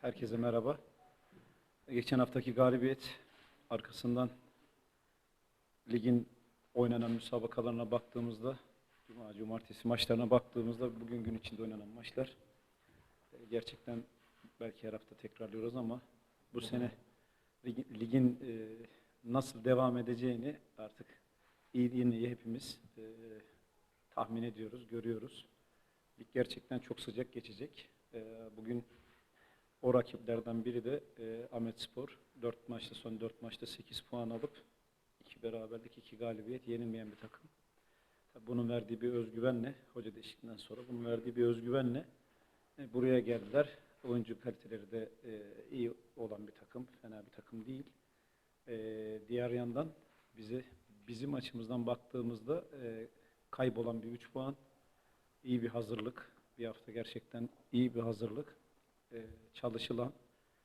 Herkese merhaba. Geçen haftaki galibiyet arkasından ligin oynanan müsabakalarına baktığımızda, Cuma, Cumartesi maçlarına baktığımızda bugün gün içinde oynanan maçlar e, gerçekten belki her hafta tekrarlıyoruz ama bu sene ligin, e, nasıl devam edeceğini artık iyi iyi hepimiz e, tahmin ediyoruz, görüyoruz. Lig gerçekten çok sıcak geçecek. E, bugün o rakiplerden biri de e, Ahmet Spor. 4 maçta son 4 maçta 8 puan alıp 2 beraberlik 2 galibiyet yenilmeyen bir takım. Bunun verdiği bir özgüvenle, hoca değişikliğinden sonra bunun verdiği bir özgüvenle e, buraya geldiler. Oyuncu kaliteleri de e, iyi olan bir takım, fena bir takım değil. E, diğer yandan bize bizim açımızdan baktığımızda e, kaybolan bir 3 puan, iyi bir hazırlık. Bir hafta gerçekten iyi bir hazırlık e, çalışılan,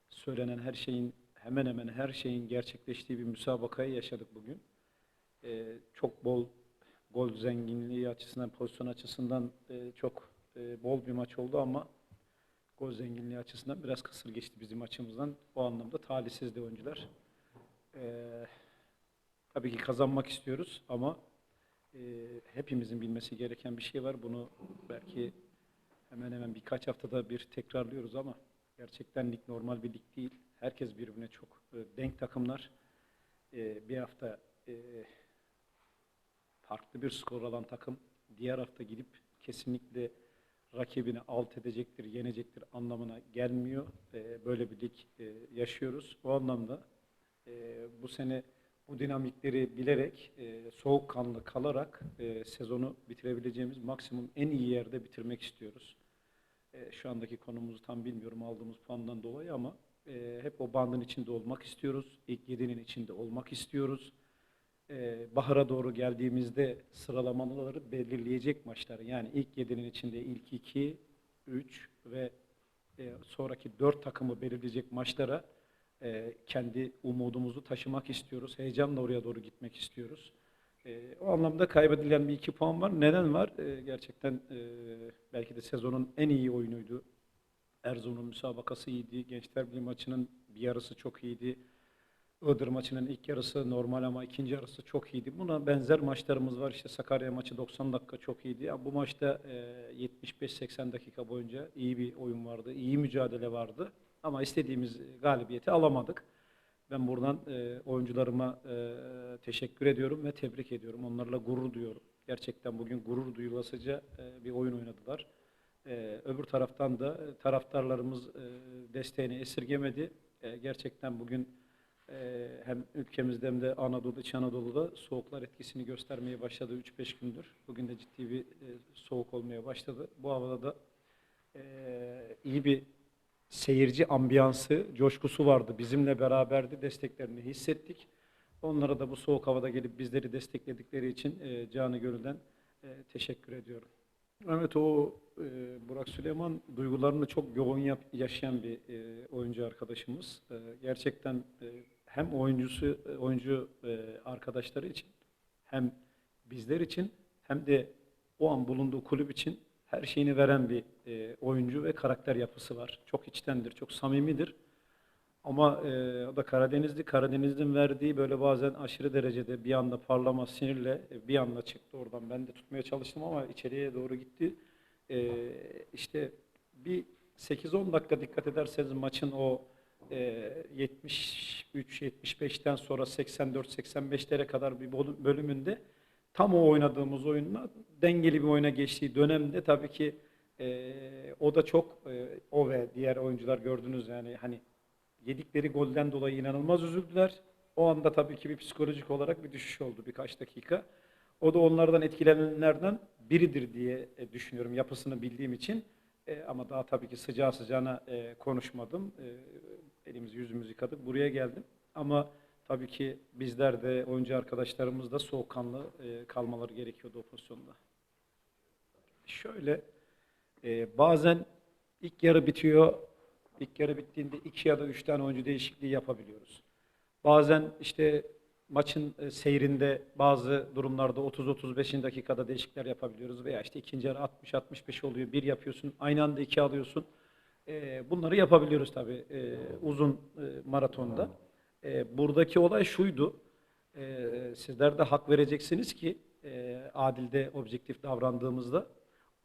söylenen her şeyin hemen hemen her şeyin gerçekleştiği bir müsabakayı yaşadık bugün. E, çok bol gol zenginliği açısından, pozisyon açısından e, çok bol bir maç oldu ama gol zenginliği açısından biraz kısır geçti bizim açımızdan. O anlamda talihsizdi oyuncular. Tabii ki kazanmak istiyoruz ama hepimizin bilmesi gereken bir şey var. Bunu belki hemen hemen birkaç haftada bir tekrarlıyoruz ama gerçekten lig normal bir lig değil. Herkes birbirine çok e, denk takımlar. E, bir hafta e, farklı bir skor alan takım diğer hafta gidip kesinlikle rakibini alt edecektir, yenecektir anlamına gelmiyor. Böyle bir lig yaşıyoruz. O anlamda bu sene bu dinamikleri bilerek, e, soğukkanlı kalarak sezonu bitirebileceğimiz maksimum en iyi yerde bitirmek istiyoruz. E, şu andaki konumuzu tam bilmiyorum aldığımız puandan dolayı ama e, hep o bandın içinde olmak istiyoruz. İlk yedinin içinde olmak istiyoruz. E, bahara doğru geldiğimizde sıralamaları belirleyecek maçlar. Yani ilk yedinin içinde ilk iki, üç ve e, sonraki dört takımı belirleyecek maçlara e, kendi umudumuzu taşımak istiyoruz. Heyecanla oraya doğru gitmek istiyoruz. E, o anlamda kaybedilen bir iki puan var. Neden var? E, gerçekten e, belki de sezonun en iyi oyunuydu. Erzurum'un müsabakası iyiydi. Gençler Birliği maçının bir yarısı çok iyiydi. Iğdır maçının ilk yarısı normal ama ikinci yarısı çok iyiydi. Buna benzer maçlarımız var. İşte Sakarya maçı 90 dakika çok iyiydi. Ya bu maçta e, 75-80 dakika boyunca iyi bir oyun vardı. iyi mücadele vardı. Ama istediğimiz galibiyeti alamadık. Ben buradan e, oyuncularıma e, teşekkür ediyorum ve tebrik ediyorum. Onlarla gurur duyuyorum. Gerçekten bugün gurur duyulasıca e, bir oyun oynadılar. E, öbür taraftan da e, taraftarlarımız e, desteğini esirgemedi. E, gerçekten bugün e, hem ülkemizde hem de Anadolu, İç Anadolu'da soğuklar etkisini göstermeye başladı 3-5 gündür. Bugün de ciddi bir e, soğuk olmaya başladı. Bu havada da e, iyi bir seyirci ambiyansı, coşkusu vardı. Bizimle beraberdi, desteklerini hissettik. Onlara da bu soğuk havada gelip bizleri destekledikleri için e, canı gönülden e, teşekkür ediyorum. Evet o e, Burak Süleyman duygularını çok yoğun yap, yaşayan bir e, oyuncu arkadaşımız. E, gerçekten e, hem oyuncusu e, oyuncu e, arkadaşları için hem bizler için hem de o an bulunduğu kulüp için her şeyini veren bir e, oyuncu ve karakter yapısı var. Çok içtendir, çok samimidir. Ama e, o da Karadenizli. Karadeniz'in verdiği böyle bazen aşırı derecede bir anda parlama sinirle e, bir anda çıktı oradan. Ben de tutmaya çalıştım ama içeriye doğru gitti. E, işte bir 8-10 dakika dikkat ederseniz maçın o e, 73-75'ten sonra 84-85'lere kadar bir bölüm- bölümünde tam o oynadığımız oyunla dengeli bir oyuna geçtiği dönemde tabii ki e, o da çok e, o ve diğer oyuncular gördünüz yani hani yedikleri golden dolayı inanılmaz üzüldüler. O anda tabii ki bir psikolojik olarak bir düşüş oldu birkaç dakika. O da onlardan etkilenenlerden biridir diye e, düşünüyorum yapısını bildiğim için. E, ama daha tabii ki sıcağı sıcağına e, konuşmadım. E, elimizi yüzümüzü yıkadık. Buraya geldim. Ama tabii ki bizler de oyuncu arkadaşlarımız da soğukkanlı e, kalmaları gerekiyordu o pozisyonda. Şöyle e, bazen ilk yarı bitiyor. İlk yarı bittiğinde iki ya da üç tane oyuncu değişikliği yapabiliyoruz. Bazen işte maçın e, seyrinde bazı durumlarda 30-35. dakikada değişiklikler yapabiliyoruz veya işte ikinci yarı 60-65 oluyor. Bir yapıyorsun, aynı anda iki alıyorsun. E, bunları yapabiliyoruz tabii e, uzun e, maratonda. E, buradaki olay şuydu. E, sizler de hak vereceksiniz ki e, adilde, objektif davrandığımızda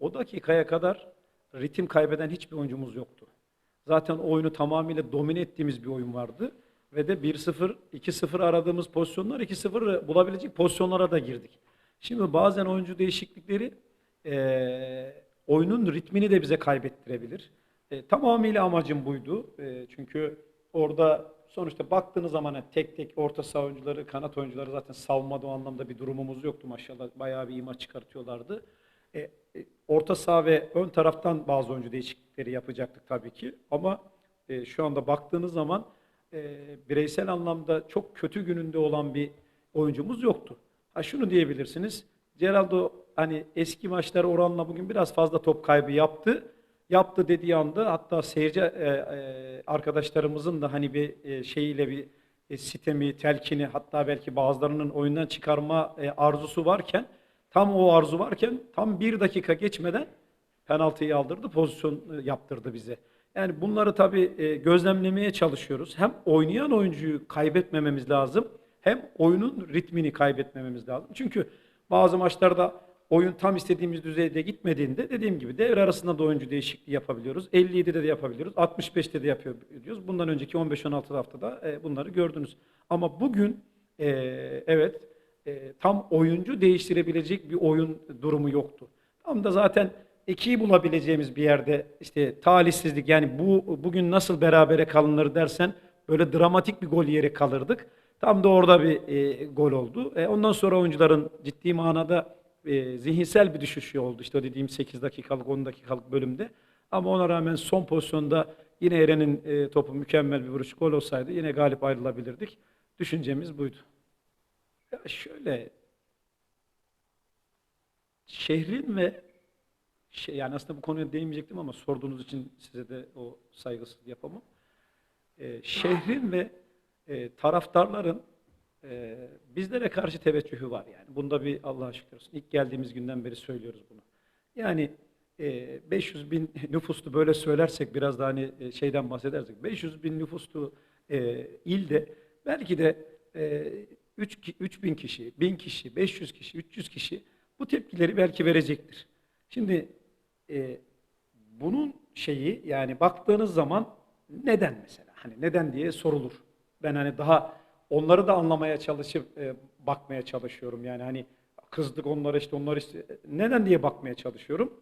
o dakikaya kadar ritim kaybeden hiçbir oyuncumuz yoktu. Zaten oyunu tamamıyla domine ettiğimiz bir oyun vardı. Ve de 1-0, 2-0 aradığımız pozisyonlar 2-0 bulabilecek pozisyonlara da girdik. Şimdi bazen oyuncu değişiklikleri e, oyunun ritmini de bize kaybettirebilir. E, tamamıyla amacım buydu. E, çünkü orada sonuçta baktığınız zaman hani tek tek orta saha oyuncuları, kanat oyuncuları zaten savunmada o anlamda bir durumumuz yoktu maşallah. Bayağı bir ima çıkartıyorlardı. E, e, orta saha ve ön taraftan bazı oyuncu değişiklikleri yapacaktık tabii ki. Ama e, şu anda baktığınız zaman e, bireysel anlamda çok kötü gününde olan bir oyuncumuz yoktu. Ha şunu diyebilirsiniz. Geraldo hani eski maçlar oranla bugün biraz fazla top kaybı yaptı. Yaptı dediği anda hatta seyirci e, e, arkadaşlarımızın da hani bir e, şeyiyle bir e, sitemi, telkini hatta belki bazılarının oyundan çıkarma e, arzusu varken tam o arzu varken tam bir dakika geçmeden penaltıyı aldırdı, pozisyon yaptırdı bize. Yani bunları tabii gözlemlemeye çalışıyoruz. Hem oynayan oyuncuyu kaybetmememiz lazım, hem oyunun ritmini kaybetmememiz lazım. Çünkü bazı maçlarda oyun tam istediğimiz düzeyde gitmediğinde dediğim gibi devre arasında da oyuncu değişikliği yapabiliyoruz. 57'de de yapabiliyoruz, 65'te de yapıyoruz. Bundan önceki 15-16 haftada e, bunları gördünüz. Ama bugün e, evet e, tam oyuncu değiştirebilecek bir oyun durumu yoktu. Tam da zaten ikiyi bulabileceğimiz bir yerde işte talihsizlik yani bu bugün nasıl berabere kalınır dersen böyle dramatik bir gol yeri kalırdık. Tam da orada bir e, gol oldu. E, ondan sonra oyuncuların ciddi manada e, zihinsel bir düşüşü oldu. İşte o dediğim 8 dakikalık 10 dakikalık bölümde. Ama ona rağmen son pozisyonda yine Eren'in e, topu mükemmel bir vuruş gol olsaydı yine galip ayrılabilirdik. Düşüncemiz buydu. Ya şöyle şehrin ve şey, yani aslında bu konuya değinmeyecektim ama sorduğunuz için size de o saygısız yapamam. Ee, şehrin ve e, taraftarların e, bizlere karşı teveccühü var yani. Bunda bir Allah'a şükür olsun. İlk geldiğimiz günden beri söylüyoruz bunu. Yani e, 500 bin nüfuslu böyle söylersek biraz da hani e, şeyden bahsedersek 500 bin nüfuslu e, ilde belki de e, 3, 3 bin kişi, 1000 kişi, 500 kişi, 300 kişi bu tepkileri belki verecektir. Şimdi e, bunun şeyi yani baktığınız zaman neden mesela? Hani neden diye sorulur. Ben hani daha onları da anlamaya çalışıp e, bakmaya çalışıyorum. Yani hani kızdık onlara işte onları işte neden diye bakmaya çalışıyorum.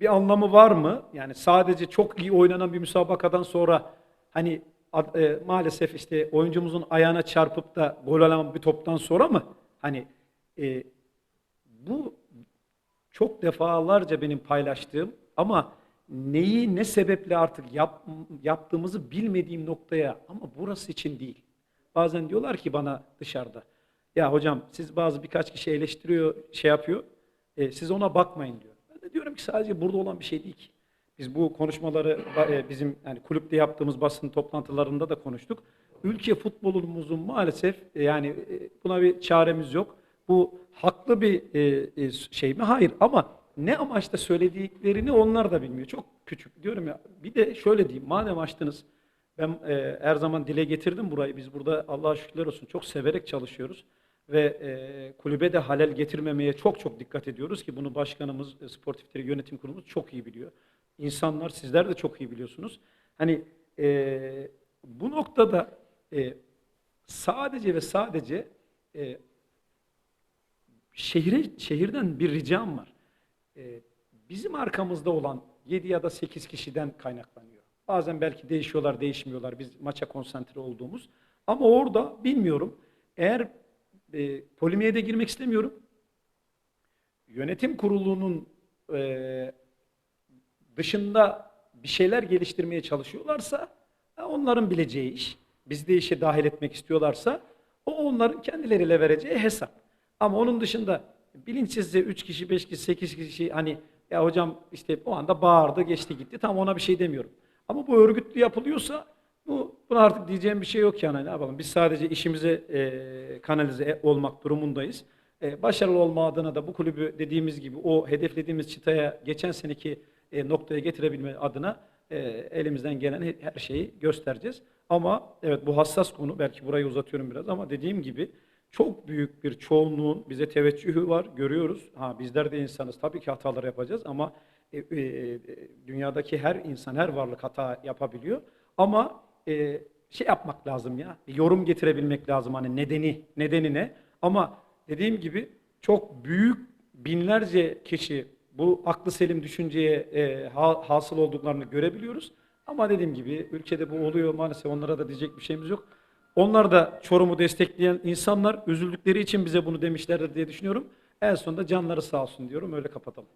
Bir anlamı var mı? Yani sadece çok iyi oynanan bir müsabakadan sonra hani e, maalesef işte oyuncumuzun ayağına çarpıp da gol alan bir toptan sonra mı? Hani e, bu çok defalarca benim paylaştığım ama neyi ne sebeple artık yap, yaptığımızı bilmediğim noktaya ama burası için değil. Bazen diyorlar ki bana dışarıda ya hocam siz bazı birkaç kişi eleştiriyor şey yapıyor e, siz ona bakmayın diyor. Ben de diyorum ki sadece burada olan bir şey değil ki. Biz bu konuşmaları e, bizim yani kulüpte yaptığımız basın toplantılarında da konuştuk. Ülke futbolumuzun maalesef e, yani e, buna bir çaremiz yok. Bu haklı bir e, e, şey mi? Hayır ama ne amaçla söylediklerini onlar da bilmiyor. Çok küçük diyorum ya. Bir de şöyle diyeyim. Madem açtınız ben e, her zaman dile getirdim burayı. Biz burada Allah'a şükürler olsun çok severek çalışıyoruz. Ve e, kulübe de halel getirmemeye çok çok dikkat ediyoruz ki bunu başkanımız, e, sportif yönetim kurulumuz çok iyi biliyor. İnsanlar sizler de çok iyi biliyorsunuz. Hani e, bu noktada e, sadece ve sadece e, şehre, şehirden bir ricam var. Ee, bizim arkamızda olan 7 ya da 8 kişiden kaynaklanıyor. Bazen belki değişiyorlar, değişmiyorlar. Biz maça konsantre olduğumuz. Ama orada bilmiyorum. Eğer e, polemiğe de girmek istemiyorum. Yönetim kurulunun e, dışında bir şeyler geliştirmeye çalışıyorlarsa ha, onların bileceği iş. Biz de işe dahil etmek istiyorlarsa o onların kendileriyle vereceği hesap. Ama onun dışında bilinçsizce 3 kişi, 5 kişi, 8 kişi hani ya hocam işte o anda bağırdı, geçti gitti. Tam ona bir şey demiyorum. Ama bu örgütlü yapılıyorsa bu buna artık diyeceğim bir şey yok yani. Ne yapalım? Biz sadece işimize e, kanalize olmak durumundayız. E, başarılı olma adına da bu kulübü dediğimiz gibi o hedeflediğimiz çıtaya geçen seneki e, noktaya getirebilme adına e, elimizden gelen he- her şeyi göstereceğiz. Ama evet bu hassas konu belki burayı uzatıyorum biraz ama dediğim gibi çok büyük bir çoğunluğun bize teveccühü var görüyoruz. Ha bizler de insanız tabii ki hatalar yapacağız ama e, e, dünyadaki her insan her varlık hata yapabiliyor. Ama e, şey yapmak lazım ya yorum getirebilmek lazım hani nedeni nedeni ne? Ama dediğim gibi çok büyük binlerce kişi bu aklı selim düşünceye e, ha- hasıl olduklarını görebiliyoruz. Ama dediğim gibi ülkede bu oluyor maalesef onlara da diyecek bir şeyimiz yok. Onlar da Çorum'u destekleyen insanlar üzüldükleri için bize bunu demişlerdir diye düşünüyorum. En sonunda canları sağ olsun diyorum öyle kapatalım.